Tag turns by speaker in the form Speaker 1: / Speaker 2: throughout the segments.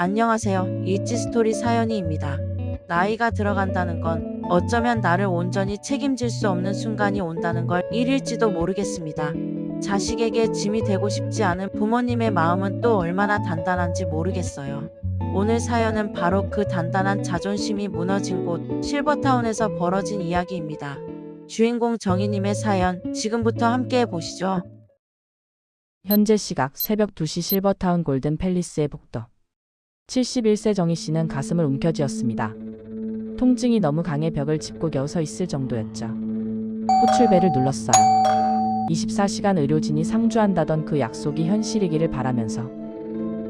Speaker 1: 안녕하세요. 이지스토리 사연이입니다. 나이가 들어간다는 건 어쩌면 나를 온전히 책임질 수 없는 순간이 온다는 걸 일일지도 모르겠습니다. 자식에게 짐이 되고 싶지 않은 부모님의 마음은 또 얼마나 단단한지 모르겠어요. 오늘 사연은 바로 그 단단한 자존심이 무너진 곳 실버타운에서 벌어진 이야기입니다. 주인공 정희님의 사연 지금부터 함께 해보시죠.
Speaker 2: 현재 시각 새벽 2시 실버타운 골든 팰리스의 복도. 71세 정희 씨는 가슴을 움켜쥐었습니다. 통증이 너무 강해 벽을 짚고 겨우 서 있을 정도였죠. 호출벨을 눌렀어요. 24시간 의료진이 상주한다던 그 약속이 현실이기를 바라면서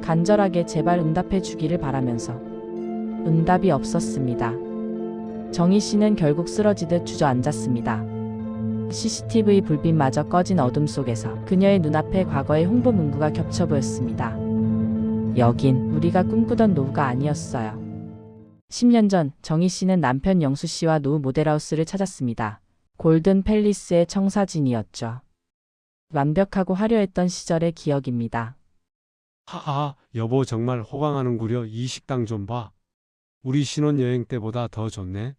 Speaker 2: 간절하게 제발 응답해 주기를 바라면서 응답이 없었습니다. 정희 씨는 결국 쓰러지듯 주저앉았습니다. CCTV 불빛마저 꺼진 어둠 속에서 그녀의 눈앞에 과거의 홍보 문구가 겹쳐 보였습니다. 여긴 우리가 꿈꾸던 노후가 아니었어요. 10년 전 정희 씨는 남편 영수 씨와 노후 모델하우스를 찾았습니다. 골든 팰리스의 청사진이었죠. 완벽하고 화려했던 시절의 기억입니다.
Speaker 3: 하하, 여보 정말 호강하는구려 이 식당 좀 봐. 우리 신혼여행 때보다 더 좋네.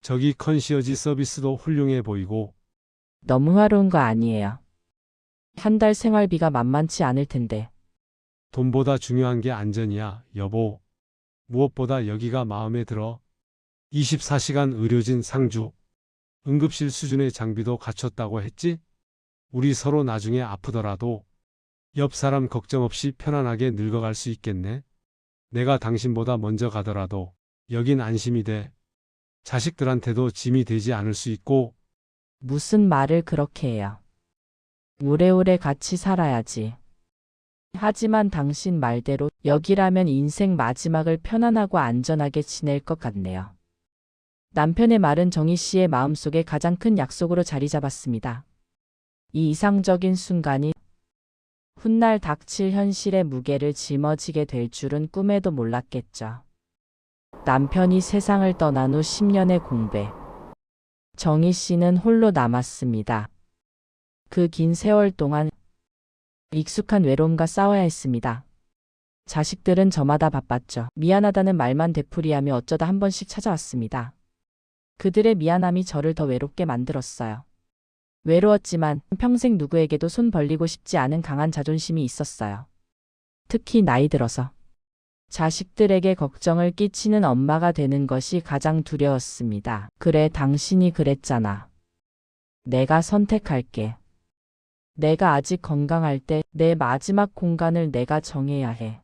Speaker 3: 저기 컨시어지 서비스도 훌륭해 보이고,
Speaker 2: 너무 화려한 거 아니에요. 한 달 생활비가 만만치 않을 텐데.
Speaker 3: 돈보다 중요한 게 안전이야, 여보. 무엇보다 여기가 마음에 들어. 24시간 의료진 상주. 응급실 수준의 장비도 갖췄다고 했지? 우리 서로 나중에 아프더라도 옆 사람 걱정 없이 편안하게 늙어갈 수 있겠네. 내가 당신보다 먼저 가더라도 여긴 안심이 돼. 자식들한테도 짐이 되지 않을 수 있고,
Speaker 2: 무슨 말을 그렇게 해요. 오래오래 같이 살아야지. 하지만 당신 말대로 여기라면 인생 마지막을 편안하고 안전하게 지낼 것 같네요. 남편의 말은 정희 씨의 마음속에 가장 큰 약속으로 자리 잡았습니다. 이 이상적인 순간이 훗날 닥칠 현실의 무게를 짊어지게 될 줄은 꿈에도 몰랐겠죠. 남편이 세상을 떠난 후 10년의 공배. 정희 씨는 홀로 남았습니다. 그 긴 세월 동안 익숙한 외로움과 싸워야 했습니다. 자식들은 저마다 바빴죠. 미안하다는 말만 되풀이하며 어쩌다 한 번씩 찾아왔습니다. 그들의 미안함이 저를 더 외롭게 만들었어요. 외로웠지만 평생 누구에게도 손 벌리고 싶지 않은 강한 자존심이 있었어요. 특히 나이 들어서 자식들에게 걱정을 끼치는 엄마가 되는 것이 가장 두려웠습니다. 그래, 당신이 그랬잖아. 내가 선택할게. 내가 아직 건강할 때 내 마지막 공간을 내가 정해야 해.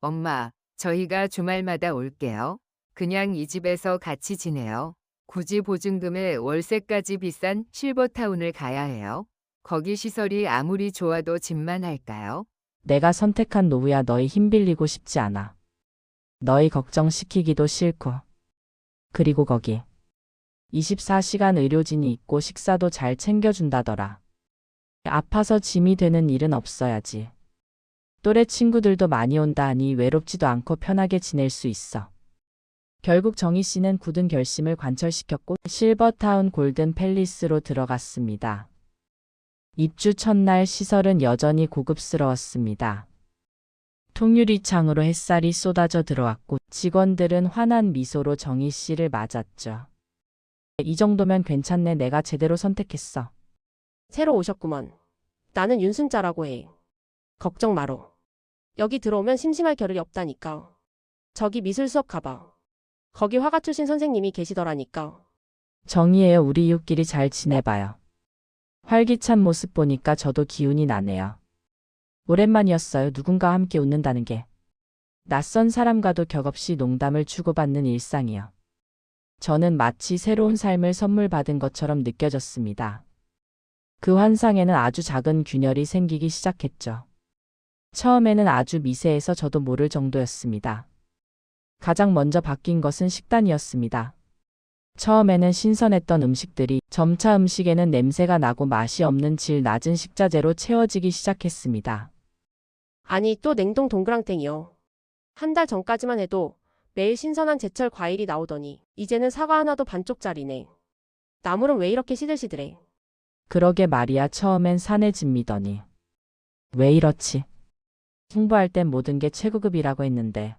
Speaker 4: 엄마, 저희가 주말마다 올게요. 그냥 이 집에서 같이 지내요. 굳이 보증금에 월세까지 비싼 실버타운을 가야 해요. 거기 시설이 아무리 좋아도 집만 할까요?
Speaker 2: 내가 선택한 노후야 너희 힘 빌리고 싶지 않아. 너희 걱정시키기도 싫고. 그리고 거기. 24시간 의료진이 있고 식사도 잘 챙겨준다더라. 아파서 짐이 되는 일은 없어야지. 또래 친구들도 많이 온다 하니 외롭지도 않고 편하게 지낼 수 있어. 결국 정희 씨는 굳은 결심을 관철시켰고 실버타운 골든 팰리스로 들어갔습니다. 입주 첫날 시설은 여전히 고급스러웠습니다. 통유리 창으로 햇살이 쏟아져 들어왔고 직원들은 환한 미소로 정희 씨를 맞았죠. 이 정도면 괜찮네 내가 제대로 선택했어.
Speaker 5: 새로 오셨구먼. 나는 윤순자라고 해. 걱정 마로. 여기 들어오면 심심할 겨를이 없다니까. 저기 미술 수업 가봐. 거기 화가 출신 선생님이 계시더라니까.
Speaker 2: 정희예요 우리 이웃끼리 잘 지내봐요. 활기찬 모습 보니까 저도 기운이 나네요. 오랜만이었어요 누군가와 함께 웃는다는 게. 낯선 사람과도 격없이 농담을 주고받는 일상이요. 저는 마치 새로운 삶을 선물 받은 것처럼 느껴졌습니다. 그 환상에는 아주 작은 균열이 생기기 시작했죠. 처음에는 아주 미세해서 저도 모를 정도였습니다. 가장 먼저 바뀐 것은 식단이었습니다. 처음에는 신선했던 음식들이 점차 음식에는 냄새가 나고 맛이 없는 질 낮은 식자재로 채워지기 시작했습니다.
Speaker 5: 아니 또 냉동 동그랑땡이요. 한 달 전까지만 해도 매일 신선한 제철 과일이 나오더니 이제는 사과 하나도 반쪽짜리네. 나물은 왜 이렇게 시들시들해.
Speaker 2: 그러게 말이야 처음엔 산에 집미더니. 왜 이렇지? 홍보할 땐 모든 게 최고급이라고 했는데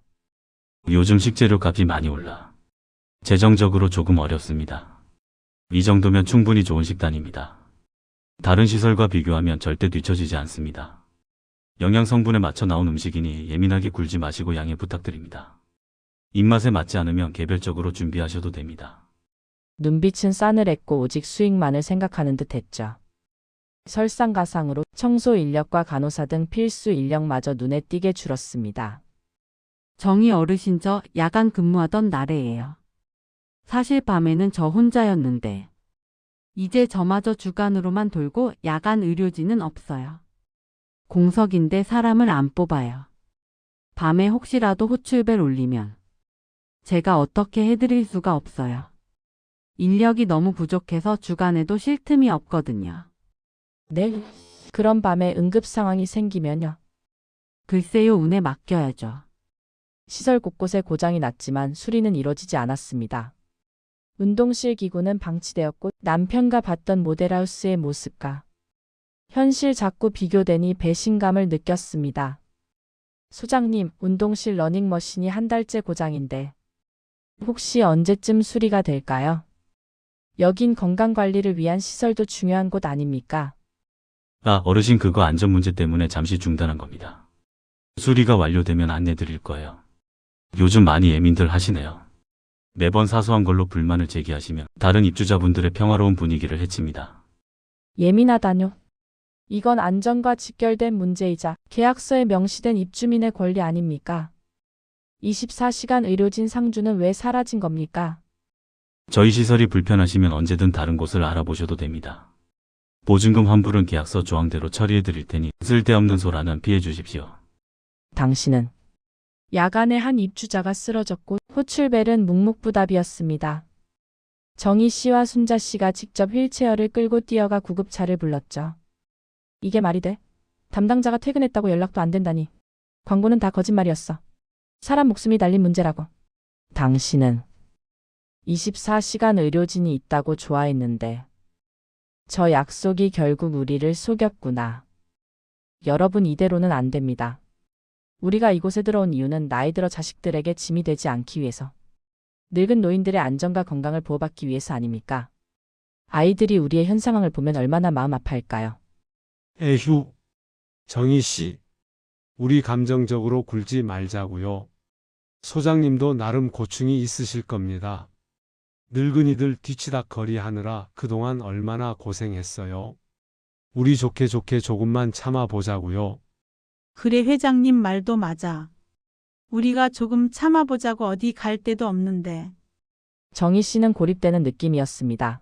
Speaker 6: 요즘 식재료 값이 많이 올라. 재정적으로 조금 어렵습니다. 이 정도면 충분히 좋은 식단입니다. 다른 시설과 비교하면 절대 뒤처지지 않습니다. 영양 성분에 맞춰 나온 음식이니 예민하게 굴지 마시고 양해 부탁드립니다. 입맛에 맞지 않으면 개별적으로 준비하셔도 됩니다.
Speaker 2: 눈빛은 싸늘했고 오직 수익만을 생각하는 듯 했죠. 설상가상으로 청소 인력과 간호사 등 필수 인력마저 눈에 띄게 줄었습니다.
Speaker 7: 정희 어르신 저 야간 근무하던 날에예요. 사실 밤에는 저 혼자였는데 이제 저마저 주간으로만 돌고 야간 의료진은 없어요. 공석인데 사람을 안 뽑아요. 밤에 혹시라도 호출벨 울리면 제가 어떻게 해드릴 수가 없어요. 인력이 너무 부족해서 주간에도 쉴 틈이 없거든요.
Speaker 2: 네. 그런 밤에 응급 상황이 생기면요.
Speaker 7: 글쎄요 운에 맡겨야죠.
Speaker 2: 시설 곳곳에 고장이 났지만 수리는 이뤄지지 않았습니다. 운동실 기구는 방치되었고 남편과 봤던 모델하우스의 모습과 현실 자꾸 비교되니 배신감을 느꼈습니다. 소장님, 운동실 러닝머신이 한 달째 고장인데 혹시 언제쯤 수리가 될까요? 여긴 건강관리를 위한 시설도 중요한 곳 아닙니까?
Speaker 6: 아, 어르신 그거 안전 문제 때문에 잠시 중단한 겁니다. 수리가 완료되면 안내 드릴 거예요. 요즘 많이 예민들 하시네요. 매번 사소한 걸로 불만을 제기하시면 다른 입주자분들의 평화로운 분위기를 해칩니다.
Speaker 2: 예민하다뇨. 이건 안전과 직결된 문제이자 계약서에 명시된 입주민의 권리 아닙니까? 24시간 의료진 상주는 왜 사라진 겁니까?
Speaker 6: 저희 시설이 불편하시면 언제든 다른 곳을 알아보셔도 됩니다. 보증금 환불은 계약서 조항대로 처리해 드릴 테니 쓸데없는 소라는 피해 주십시오.
Speaker 2: 당신은 야간에 한 입주자가 쓰러졌고 호출벨은 묵묵부답이었습니다. 정희 씨와 순자 씨가 직접 휠체어를 끌고 뛰어가 구급차를 불렀죠. 이게 말이 돼? 담당자가 퇴근했다고 연락도 안 된다니. 광고는 다 거짓말이었어. 사람 목숨이 달린 문제라고. 당신은 24시간 의료진이 있다고 좋아했는데 저 약속이 결국 우리를 속였구나. 여러분 이대로는 안 됩니다. 우리가 이곳에 들어온 이유는 나이 들어 자식들에게 짐이 되지 않기 위해서. 늙은 노인들의 안전과 건강을 보호받기 위해서 아닙니까? 아이들이 우리의 현 상황을 보면 얼마나 마음 아파할까요?
Speaker 3: 에휴. 정희 씨. 우리 감정적으로 굴지 말자고요. 소장님도 나름 고충이 있으실 겁니다. 늙은이들 뒤치다거리 하느라 그동안 얼마나 고생했어요. 우리 좋게 좋게 조금만 참아보자고요.
Speaker 8: 그래 회장님 말도 맞아. 우리가 조금 참아보자고 어디 갈 데도 없는데.
Speaker 2: 정희 씨는 고립되는 느낌이었습니다.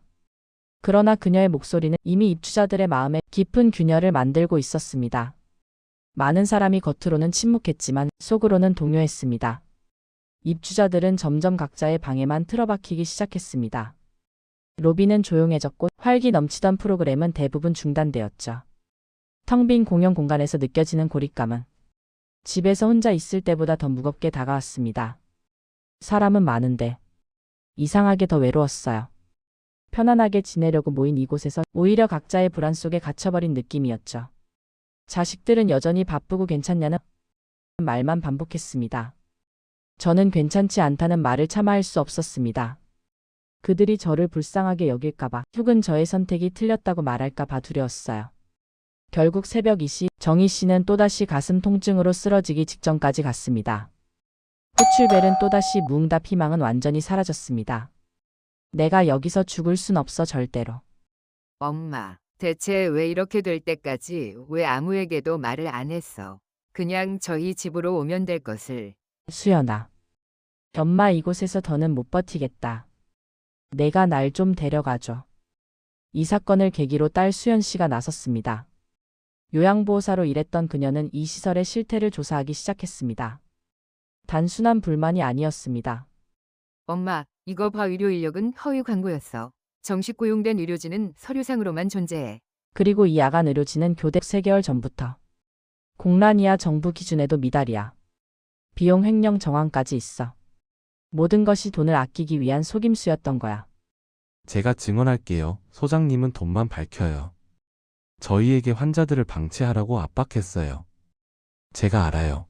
Speaker 2: 그러나 그녀의 목소리는 이미 입주자들의 마음에 깊은 균열을 만들고 있었습니다. 많은 사람이 겉으로는 침묵했지만 속으로는 동요했습니다. 입주자들은 점점 각자의 방에만 틀어박히기 시작했습니다. 로비는 조용해졌고 활기 넘치던 프로그램은 대부분 중단되었죠. 텅 빈 공용 공간에서 느껴지는 고립감은 집에서 혼자 있을 때보다 더 무겁게 다가왔습니다. 사람은 많은데 이상하게 더 외로웠어요. 편안하게 지내려고 모인 이곳에서 오히려 각자의 불안 속에 갇혀버린 느낌이었죠. 자식들은 여전히 바쁘고 괜찮냐는 말만 반복했습니다. 저는 괜찮지 않다는 말을 참아할 수 없었습니다. 그들이 저를 불쌍하게 여길까봐 혹은 저의 선택이 틀렸다고 말할까봐 두려웠어요. 결국 새벽 2시 정희 씨는 또다시 가슴 통증으로 쓰러지기 직전까지 갔습니다. 호출벨은 또다시 무응답 희망은 완전히 사라졌습니다. 내가 여기서 죽을 순 없어 절대로.
Speaker 4: 엄마, 대체 왜 이렇게 될 때까지 왜 아무에게도 말을 안 했어? 그냥 저희 집으로 오면 될 것을.
Speaker 2: 수연아. 엄마 이곳에서 더는 못 버티겠다. 내가 날 좀 데려가줘. 이 사건을 계기로 딸 수연 씨가 나섰습니다. 요양보호사로 일했던 그녀는 이 시설의 실태를 조사하기 시작했습니다. 단순한 불만이 아니었습니다.
Speaker 4: 엄마, 이거 봐 의료 인력은 허위 광고였어. 정식 고용된 의료진은 서류상으로만 존재해.
Speaker 2: 그리고 이 야간 의료진은 교대 3개월 전부터 공란이야 정부 기준에도 미달이야. 비용 횡령 정황까지 있어. 모든 것이 돈을 아끼기 위한 속임수였던 거야.
Speaker 9: 제가 증언할게요. 소장님은 돈만 밝혀요. 저희에게 환자들을 방치하라고 압박했어요. 제가 알아요.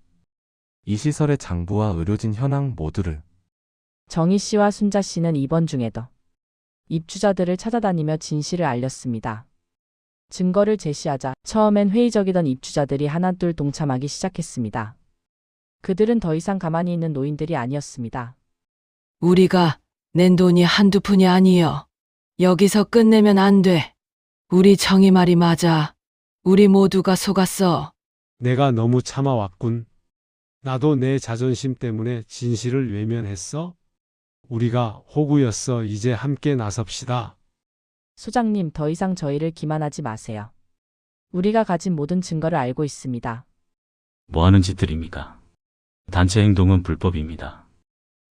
Speaker 9: 이 시설의 장부와 의료진 현황 모두를
Speaker 2: 정희 씨와 순자 씨는 입원 중에도 입주자들을 찾아다니며 진실을 알렸습니다. 증거를 제시하자 처음엔 회의적이던 입주자들이 하나둘 동참하기 시작했습니다. 그들은 더 이상 가만히 있는 노인들이 아니었습니다.
Speaker 10: 우리가 낸 돈이 한두 푼이 아니여. 여기서 끝내면 안 돼. 우리 정이 말이 맞아. 우리 모두가 속았어.
Speaker 3: 내가 너무 참아왔군. 나도 내 자존심 때문에 진실을 외면했어. 우리가 호구였어. 이제 함께 나섭시다.
Speaker 2: 소장님, 더 이상 저희를 기만하지 마세요. 우리가 가진 모든 증거를 알고 있습니다.
Speaker 6: 뭐 하는 짓들입니까? 단체 행동은 불법입니다.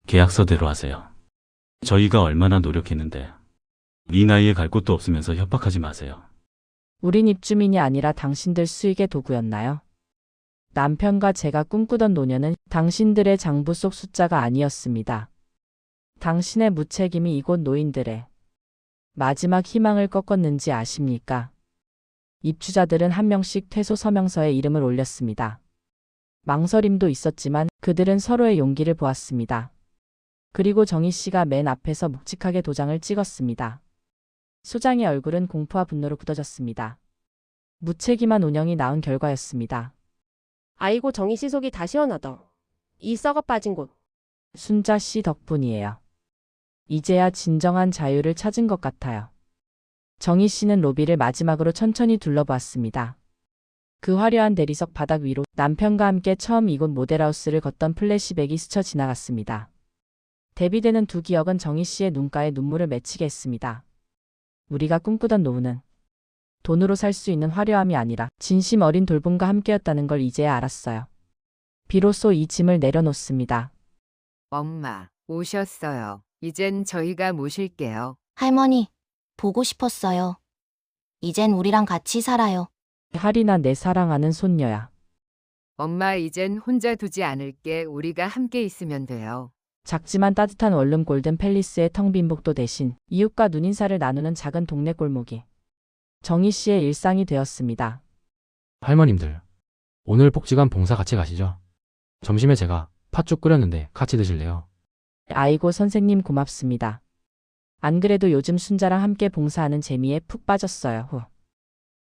Speaker 6: 계약서대로 하세요. 저희가 얼마나 노력했는데 이 나이에 갈 곳도 없으면서 협박하지 마세요.
Speaker 2: 우린 입주민이 아니라 당신들 수익의 도구였나요? 남편과 제가 꿈꾸던 노년은 당신들의 장부 속 숫자가 아니었습니다. 당신의 무책임이 이곳 노인들의 마지막 희망을 꺾었는지 아십니까? 입주자들은 한 명씩 퇴소 서명서에 이름을 올렸습니다. 망설임도 있었지만 그들은 서로의 용기를 보았습니다. 그리고 정희 씨가 맨 앞에서 묵직하게 도장을 찍었습니다. 소장의 얼굴은 공포와 분노로 굳어졌습니다. 무책임한 운영이 낳은 결과였습니다.
Speaker 5: 아이고 정희 씨 속이 다 시원하다. 이 썩어 빠진 곳.
Speaker 2: 순자 씨 덕분이에요. 이제야 진정한 자유를 찾은 것 같아요. 정희 씨는 로비를 마지막으로 천천히 둘러보았습니다. 그 화려한 대리석 바닥 위로 남편과 함께 처음 이곳 모델하우스를 걷던 플래시백이 스쳐 지나갔습니다. 대비되는 두 기억은 정희 씨의 눈가에 눈물을 맺히게 했습니다. 우리가 꿈꾸던 노후는 돈으로 살 수 있는 화려함이 아니라 진심 어린 돌봄과 함께였다는 걸 이제야 알았어요. 비로소 이 짐을 내려놓습니다.
Speaker 4: 엄마, 오셨어요. 이젠 저희가 모실게요.
Speaker 11: 할머니, 보고 싶었어요. 이젠 우리랑 같이 살아요.
Speaker 2: 할이나 내 사랑하는 손녀야.
Speaker 4: 엄마, 이젠 혼자 두지 않을게. 우리가 함께 있으면 돼요.
Speaker 2: 작지만 따뜻한 원룸 골든 팰리스의 텅 빈 복도 대신 이웃과 눈인사를 나누는 작은 동네 골목이 정희 씨의 일상이 되었습니다.
Speaker 12: 할머님들, 오늘 복지관 봉사 같이 가시죠? 점심에 제가 팥죽 끓였는데 같이 드실래요?
Speaker 2: 아이고 선생님 고맙습니다. 안 그래도 요즘 순자랑 함께 봉사하는 재미에 푹 빠졌어요. 후.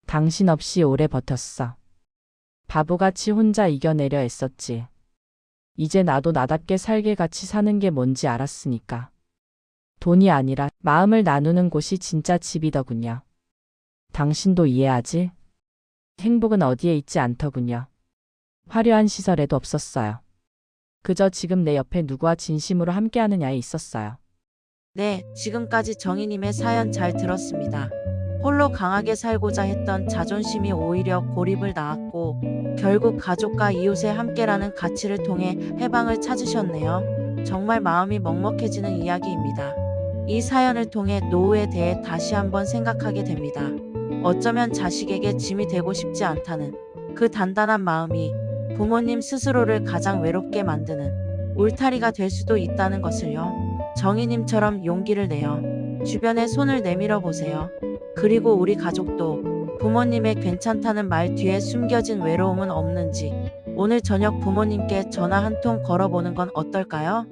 Speaker 2: 당신 없이 오래 버텼어. 바보같이 혼자 이겨내려 애썼지. 이제 나도 나답게 살게 같이 사는 게 뭔지 알았으니까. 돈이 아니라 마음을 나누는 곳이 진짜 집이더군요. 당신도 이해하지? 행복은 어디에 있지 않더군요. 화려한 시설에도 없었어요. 그저 지금 내 옆에 누구와 진심으로 함께하느냐에 있었어요.
Speaker 1: 네, 지금까지 정희님의 사연 잘 들었습니다. 홀로 강하게 살고자 했던 자존심이 오히려 고립을 낳았고, 결국 가족과 이웃의 함께라는 가치를 통해 해방을 찾으셨네요. 정말 마음이 먹먹해지는 이야기입니다. 이 사연을 통해 노후에 대해 다시 한번 생각하게 됩니다. 어쩌면 자식에게 짐이 되고 싶지 않다는 그 단단한 마음이 부모님 스스로를 가장 외롭게 만드는 울타리가 될 수도 있다는 것을요. 정희님처럼 용기를 내어 주변에 손을 내밀어 보세요. 그리고 우리 가족도 부모님의 괜찮다는 말 뒤에 숨겨진 외로움은 없는지 오늘 저녁 부모님께 전화 한 통 걸어보는 건 어떨까요?